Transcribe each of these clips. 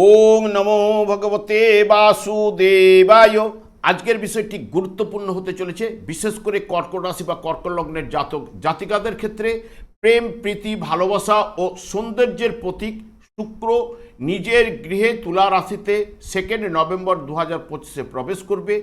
ওং নমো ভগবতে বাসুদেবায়। আজকের বিষয়টি গুরুত্বপূর্ণ হতে চলেছে, বিশেষ করে কর্কট রাশি বা কর্কট লগ্নের জাতক, জাতিকাদের ক্ষেত্রে প্রেম, প্রীতি, ভালোবাসা ও সৌন্দর্যের প্রতীক শুক্র নিজের গৃহে তুলা রাশিতে সেকেন্ড নভেম্বর দু হাজার পঁচিশে প্রবেশ করবে,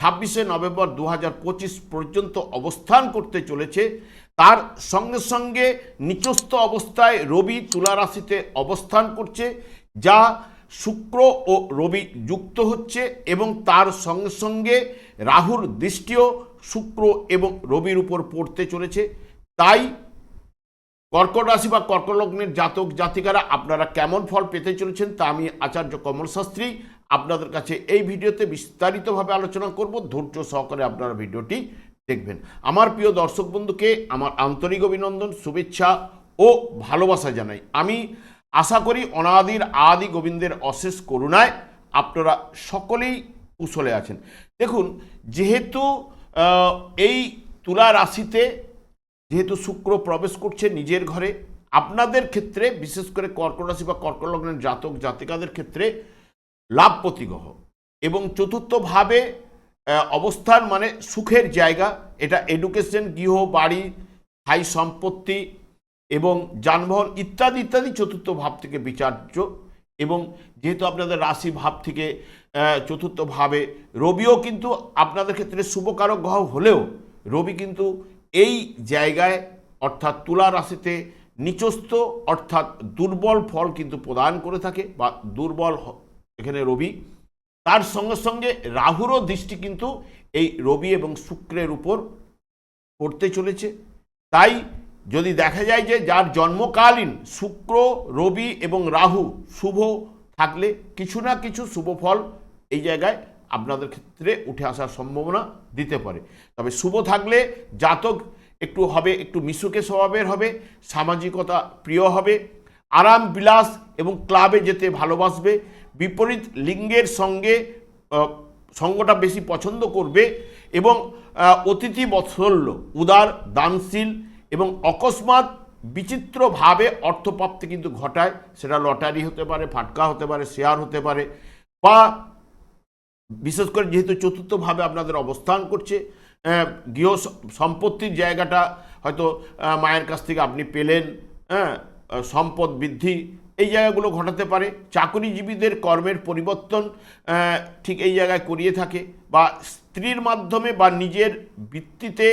ছাব্বিশে নভেম্বর দু হাজার পঁচিশ পর্যন্ত অবস্থান করতে চলেছে। তার সঙ্গে সঙ্গে নিচস্থ অবস্থায় রবি তুলা রাশিতে অবস্থান করছে, যা শুক্র ও রবি যুক্ত হচ্ছে এবং তার সঙ্গে সঙ্গে রাহুর দৃষ্টিও শুক্র এবং রবির উপর পড়তে চলেছে। তাই কর্কট রাশি বা কর্কলগ্নের জাতক জাতিকারা আপনারা কেমন ফল পেতে চলেছেন তা আমি আচার্য কমল শাস্ত্রী আপনাদের কাছে এই ভিডিওতে বিস্তারিতভাবে আলোচনা করব। ধৈর্য সহকারে আপনারা ভিডিওটি দেখবেন। আমার প্রিয় দর্শক বন্ধুকে আমার আন্তরিক অভিনন্দন, শুভেচ্ছা ও ভালোবাসা জানাই। আমি আশা করি অনাদির আদি গোবিন্দের অশেষ করুণায় আপনারা সকলেই কুশলে আছেন। দেখুন, যেহেতু এই তুলা রাশিতে যেহেতু শুক্র প্রবেশ করছে নিজের ঘরে, আপনাদের ক্ষেত্রে, বিশেষ করে কর্কট রাশি বা কর্কট লগ্নের জাতক, জাতিকাদের ক্ষেত্রে লাভ প্রতিগ্রহ এবং চতুর্থভাবে অবস্থান মানে সুখের জায়গা। এটা এডুকেশন গৃহ, বাড়ি হাই সম্পত্তি এবং যানবাহন ইত্যাদি ইত্যাদি চতুর্থ ভাব থেকে বিচার্য এবং যেহেতু আপনাদের রাশি ভাব থেকে চতুর্থ ভাবে, রবিও কিন্তু আপনাদের ক্ষেত্রে শুভকারক গ্রহ হলেও রবি কিন্তু এই জায়গায় অর্থাৎ তুলা রাশিতে নিচস্থ অর্থাৎ দুর্বল ফল কিন্তু প্রদান করে থাকে বা দুর্বল এখানে রবি। তার সঙ্গে সঙ্গে রাহুরও দৃষ্টি কিন্তু এই রবি এবং শুক্রের উপর পড়তে চলেছে। তাই যদি দেখা যায় যে যার জন্মকালীন শুক্র, রবি এবং রাহু শুভ থাকলে কিছু না কিছু শুভ ফল এই জায়গায় আপনাদের ক্ষেত্রে উঠে আসার সম্ভাবনা দিতে পারে। তবে শুভ থাকলে জাতক একটু হবে, একটু মিশুকে স্বভাবের হবে, সামাজিকতা প্রিয় হবে, আরাম, বিলাস এবং ক্লাবে যেতে ভালোবাসবে, বিপরীত লিঙ্গের সঙ্গে সঙ্গটা বেশি পছন্দ করবে এবং অতিথি বৎসল্য, উদার, দানশীল এবং অকস্মাৎ বিচিত্রভাবে অর্থপ্রাপ্তি কিন্তু ঘটায়। সেটা লটারি হতে পারে, ফাটকা হতে পারে, শেয়ার হতে পারে বা বিশেষ করে যেহেতু চতুর্থভাবে আপনাদের অবস্থান করছে গৃহ সম্পত্তির জায়গাটা হয়তো মায়ের কাছ থেকে আপনি পেলেন হ্যাঁ সম্পদ বৃদ্ধি এই জায়গাগুলো ঘটাতে পারে। চাকরিজীবীদের কর্মের পরিবর্তন ঠিক এই জায়গায় করিয়ে থাকে বা স্ত্রীর মাধ্যমে বা নিজের বৃত্তিতে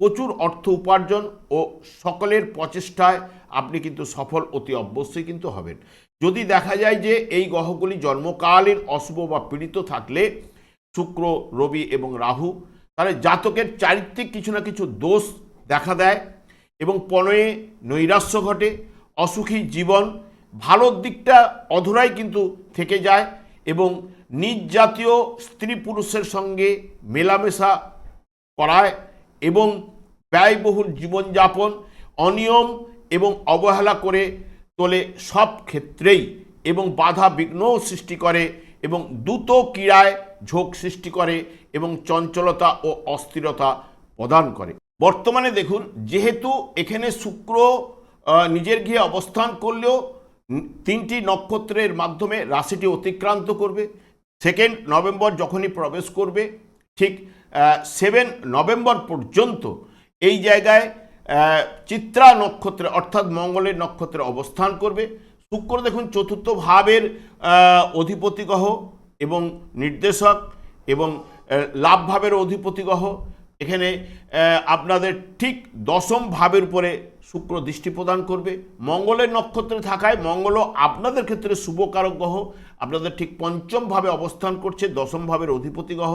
প্রচুর অর্থ উপার্জন ও সকলের প্রচেষ্টায় আপনি কিন্তু সফল, অতি অবশ্যই কিন্তু হবেন। যদি দেখা যায় যে এই গ্রহগুলি জন্মকালীন অশুভ বা পীড়িত থাকলে, শুক্র, রবি এবং রাহু, তাহলে জাতকের চারিত্রিক কিছু না কিছু দোষ দেখা দেয় এবং পণয়ে নৈরাশ্য ঘটে, অসুখী জীবন ভালোর দিকটা অধরাই কিন্তু থেকে যায় এবং নিজ জাতীয় স্ত্রী পুরুষের সঙ্গে মেলামেশা করায় এবং ব্যয়বহুল জীবনযাপন, অনিয়ম এবং অবহেলা করে তোলে সব ক্ষেত্রেই এবং বাধা বিঘ্নও সৃষ্টি করে এবং দ্রুত ক্রীড়ায় ঝোঁক সৃষ্টি করে এবং চঞ্চলতা ও অস্থিরতা প্রদান করে। বর্তমানে দেখুন, যেহেতু এখানে শুক্র নিজের গৃহে অবস্থান করলেও তিনটি নক্ষত্রের মাধ্যমে রাশিটি অতিক্রান্ত করবে। সেকেন্ড নভেম্বর যখনই প্রবেশ করবে, ঠিক সেভেন নভেম্বর পর্যন্ত এই জায়গায় চিত্রা নক্ষত্রে অর্থাৎ মঙ্গলের নক্ষত্রে অবস্থান করবে। শুক্র দেখুন চতুর্থ ভাবের আহ, অধিপতি গ্রহ এবং নির্দেশক এবং আহ, লাভ ভাবের অধিপতি গ্রহ এখানে আপনাদের ঠিক দশম ভাবের উপরে শুক্র দৃষ্টি প্রদান করবে। মঙ্গলের নক্ষত্রে থাকায় মঙ্গলও আপনাদের ক্ষেত্রে শুভকারক গ্রহ। আপনাদের ঠিক পঞ্চম ভাবে অবস্থান করছে দশম ভাবের অধিপতি গ্রহ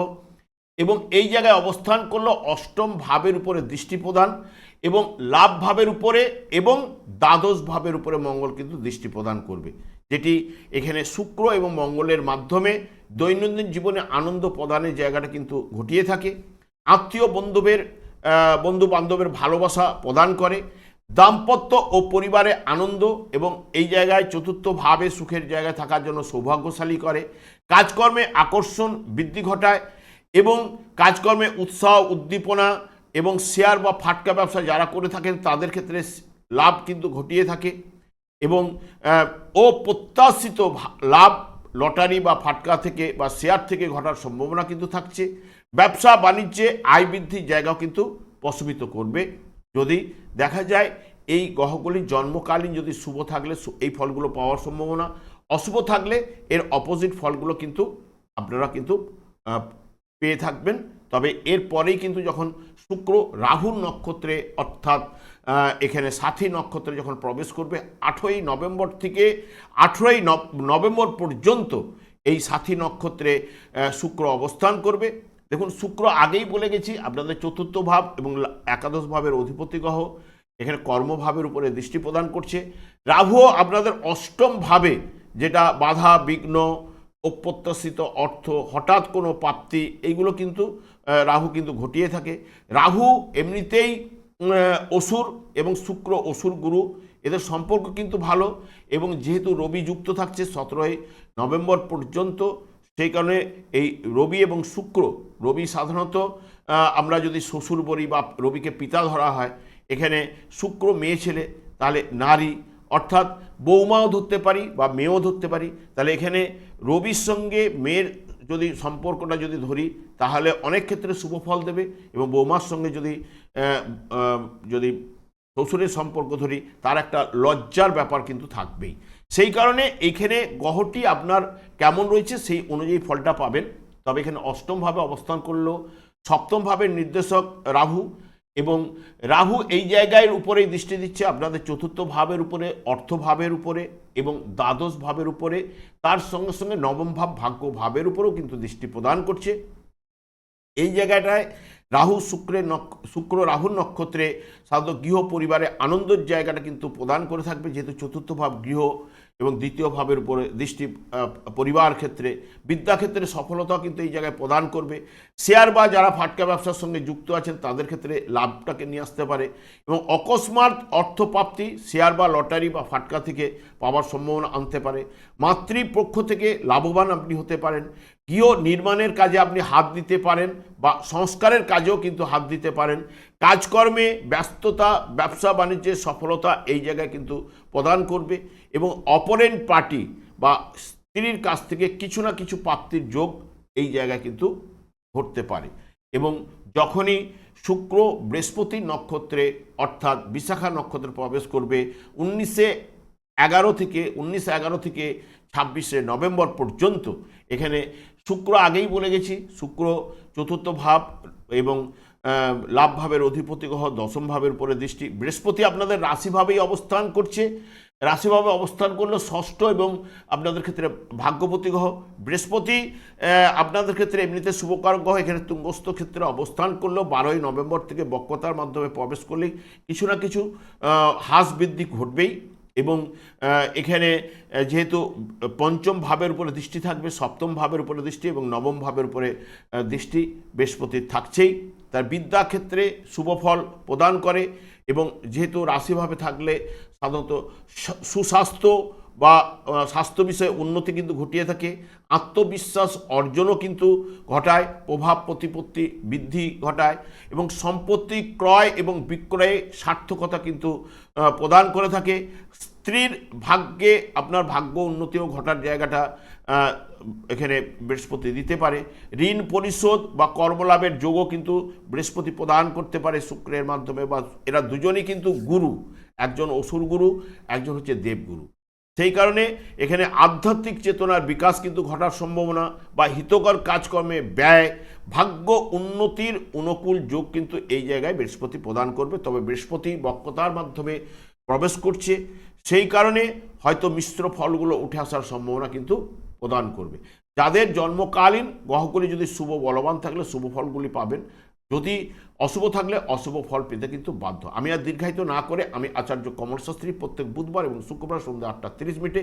এবং এই জায়গায় অবস্থান করল অষ্টম ভাবের উপরে দৃষ্টি প্রদান এবং লাভ ভাবের উপরে এবং দ্বাদশ ভাবের উপরে মঙ্গল কিন্তু দৃষ্টি প্রদান করবে। যেটি এখানে শুক্র এবং মঙ্গলের মাধ্যমে দৈনন্দিন জীবনে আনন্দ প্রদানের জায়গাটা কিন্তু ঘটিয়ে থাকে। আত্মীয় বন্ধুবের বন্ধু বান্ধবের ভালোবাসা প্রদান করে। দাম্পত্য ও পরিবারে আনন্দ এবং এই জায়গায় চতুর্থভাবে সুখের জায়গায় থাকার জন্য সৌভাগ্যশালী করে। কাজকর্মে আকর্ষণ বৃদ্ধি ঘটায় এবং কাজকর্মে উৎসাহ, উদ্দীপনা এবং শেয়ার বা ফাটকা ব্যবসা যারা করে থাকেন, তাদের ক্ষেত্রে লাভ কিন্তু ঘটিয়ে থাকে এবং অপ্রত্যাশিত লাভ লটারি বা ফাটকা থেকে বা শেয়ার থেকে ঘটার সম্ভাবনা কিন্তু থাকছে। ব্যবসা বাণিজ্যে আয় বৃদ্ধির জায়গাও কিন্তু প্রশমিত করবে। যদি দেখা যায় এই গ্রহগুলি জন্মকালীন যদি শুভ থাকলে এই ফলগুলো পাওয়ার সম্ভাবনা। অশুভ থাকলে এর অপোজিট ফলগুলো কিন্তু আপনারা কিন্তু পেয়ে থাকবেন। তবে এর পরেই কিন্তু যখন শুক্র রাহুর নক্ষত্রে অর্থাৎ এখানে সাথী নক্ষত্রে যখন প্রবেশ করবে আঠেরোই নভেম্বর থেকে আঠেরোই নভেম্বর পর্যন্ত এই সাথী নক্ষত্রে শুক্র অবস্থান করবে। দেখুন, শুক্র আগেই বলে গেছি, আপনাদের চতুর্থ ভাব এবং একাদশ ভাবের অধিপতি গ্রহ, এখানে কর্মভাবের উপরে দৃষ্টি প্রদান করছে। রাহুও আপনাদের অষ্টম ভাবে, যেটা বাধা, বিঘ্ন অপ্রত্যাশিত অর্থ, হঠাৎ কোনো প্রাপ্তি, এইগুলো কিন্তু রাহু কিন্তু ঘটিয়ে থাকে। রাহু এমনিতেই অসুর এবং শুক্র অসুর গুরু, এদের সম্পর্ক কিন্তু ভালো এবং যেহেতু রবি যুক্ত থাকছে সতেরোই নভেম্বর পর্যন্ত, সেই কারণে এই রবি এবং শুক্র, রবি সাধারণত আমরা যদি শ্বশুর বলি বা রবিকে পিতা ধরা হয়, এখানে শুক্র মেয়ে ছেলে, তাহলে নারী অর্থাৎ বৌমাও ধরতে পারি বা মেয়েও ধরতে পারি, তাহলে এখানে রবির সঙ্গে মেয়ের যদি সম্পর্কটা যদি ধরি, তাহলে অনেক ক্ষেত্রে শুভ ফল দেবে এবং বৌমার সঙ্গে যদি যদি শ্বশুরের সম্পর্ক ধরি, তার একটা লজ্জার ব্যাপার কিন্তু থাকবেই। সেই কারণে এইখানে গ্রহটি আপনার কেমন রয়েছে সেই অনুযায়ী ফলটা পাবেন। তবে এখানে অষ্টমভাবে অবস্থান করলেও সপ্তমভাবে নির্দেশক রাহু এবং রাহু এই জায়গায় উপরেই দৃষ্টি দিচ্ছে, আপনাদের চতুর্থ ভাবের উপরে অর্থভাবের উপরে এবং দ্বাদশ ভাবের উপরে। তার সঙ্গে সঙ্গে নবম ভাব ভাগ্য ভাবের উপরেও কিন্তু দৃষ্টি প্রদান করছে। এই জায়গাটায় রাহু শুক্রের শুক্র রাহুর নক্ষত্রে সাধারণত গৃহ পরিবারে আনন্দের জায়গাটা কিন্তু প্রদান করে থাকবে, যেহেতু চতুর্থ ভাব গৃহ। এবং দ্বিতীয় ভাবের উপরে দৃষ্টি পরিবার ক্ষেত্রে বিদ্যাক্ষেত্রে সফলতা কিন্তু এই জায়গায় প্রদান করবে। শেয়ার বা যারা ফাটকা ব্যবসার সঙ্গে যুক্ত আছেন, তাদের ক্ষেত্রে লাভটাকে নিয়ে আসতে পারে। এবং অকস্মাৎ অর্থপ্রাপ্তি শেয়ার বা লটারি বা ফাটকা থেকে পাওয়ার সম্ভাবনা আনতে পারে। মাতৃপক্ষ থেকে লাভবান আপনি হতে পারেন। গৃহ নির্মাণের কাজে আপনি হাত দিতে পারেন বা সংস্কারের কাজেও কিন্তু হাত দিতে পারেন? কাজকর্মে ব্যস্ততা, ব্যবসা বাণিজ্যের সফলতা এই জায়গায় কিন্তু প্রদান করবে এবং অপরেন্ট পার্টি বা স্ত্রীর কাছ থেকে কিছু না কিছু প্রাপ্তির যোগ এই জায়গায় কিন্তু ঘটতে পারে। এবং যখনই শুক্র বৃহস্পতি নক্ষত্রে অর্থাৎ বিশাখা নক্ষত্রে প্রবেশ করবে, উনিশে এগারো থেকে, উনিশে এগারো থেকে ছাব্বিশে নভেম্বর পর্যন্ত এখানে শুক্র আগেই বলে গেছি শুক্র চতুর্থ ভাব এবং আহ, লাভ ভাবের অধিপতি গ্রহ দশম ভাবের উপরে দৃষ্টি বৃহস্পতি আপনাদের রাশিভাবেই অবস্থান করছে। রাশিভাবে অবস্থান করল ষষ্ঠ এবং আপনাদের ক্ষেত্রে ভাগ্যপতি গ্রহ। বৃহস্পতি আপনাদের ক্ষেত্রে এমনিতে শুভকারক গ্রহ এখানে তুঙ্গস্থ ক্ষেত্রে অবস্থান করল। বারোই নভেম্বর থেকে বক্রতার মাধ্যমে প্রবেশ করলেই কিছু না কিছু হ্রাস বৃদ্ধি ঘটবেই। এবং এখানে যেহেতু পঞ্চম ভাবের উপরে দৃষ্টি থাকবে, সপ্তম ভাবের উপরে দৃষ্টি এবং নবম ভাবের উপরে দৃষ্টি বৃহস্পতির থাকছেই। তার বিদ্যাক্ষেত্রে শুভ ফল প্রদান করে এবং যেহেতু রাশিভাবে থাকলে সাধারণত সুস্বাস্থ্য বা স্বাস্থ্য বিষয়ে উন্নতি কিন্তু ঘটিয়ে থাকে, আত্মবিশ্বাস অর্জনও কিন্তু ঘটায়, প্রভাব প্রতিপত্তি বৃদ্ধি ঘটায় এবং সম্পত্তি ক্রয় এবং বিক্রয়ে সার্থকতা কিন্তু প্রদান করে থাকে। স্ত্রীর ভাগ্যে আপনার ভাগ্য উন্নতিও ঘটার জায়গাটা এখানে বৃহস্পতি দিতে পারে। ঋণ পরিশোধ বা কর্মলাভের যোগও কিন্তু বৃহস্পতি প্রদান করতে পারে শুক্রের মাধ্যমে বা এরা দুজনই কিন্তু গুরু। একজন অসুর গুরু, একজন হচ্ছে দেবগুরু। সেই কারণে এখানে আধ্যাত্মিক চেতনার বিকাশ কিন্তু ঘটার সম্ভাবনা বা হিতকর কাজকর্মে ব্যয়, ভাগ্য উন্নতির অনুকূল যোগ কিন্তু এই জায়গায় বৃহস্পতি প্রদান করবে। তবে বৃহস্পতি বক্রতার মাধ্যমে প্রবেশ করছে। সেই কারণে হয়তো মিশ্র ফলগুলো উঠে আসার সম্ভাবনা কিন্তু প্রদান করবে। যাদের জন্মকালীন, গ্রহগুলি যদি শুভ বলবান থাকলে শুভ ফলগুলি পাবেন। যদি অশুভ থাকলে অশুভ ফল পেতে কিন্তু বাধ্য। আমি আর দীর্ঘায়িত না করে আমি আচার্য কমল শাস্ত্রী প্রত্যেক বুধবার এবং শুক্রবার সন্ধ্যা আটটা তিরিশ মিনিটে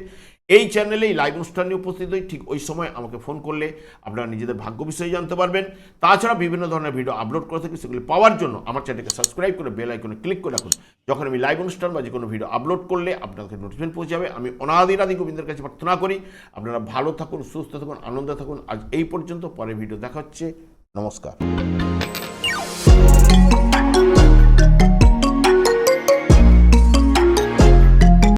এই চ্যানেলেই লাইভ অনুষ্ঠানে উপস্থিত হই। ঠিক ওই সময় আমাকে ফোন করলে আপনারা নিজেদের ভাগ্য বিষয়ে জানতে পারবেন। তাছাড়া বিভিন্ন ধরনের ভিডিও আপলোড করে থাকি, সেগুলি পাওয়ার জন্য আমার চ্যানেলকে সাবস্ক্রাইব করে বেল আইকনে ক্লিক করে রাখুন। যখন আমি লাইভ অনুষ্ঠান বা যে কোনো ভিডিও আপলোড করলে আপনাদের নোটিফিকেশন পৌঁছে যাবে। আমি অনাদির আদি গোবিন্দের কাছে প্রার্থনা করি, আপনারা ভালো থাকুন, সুস্থ থাকুন, আনন্দে থাকুন। আজ এই পর্যন্ত পরে ভিডিও দেখা হচ্ছে। নমস্কার।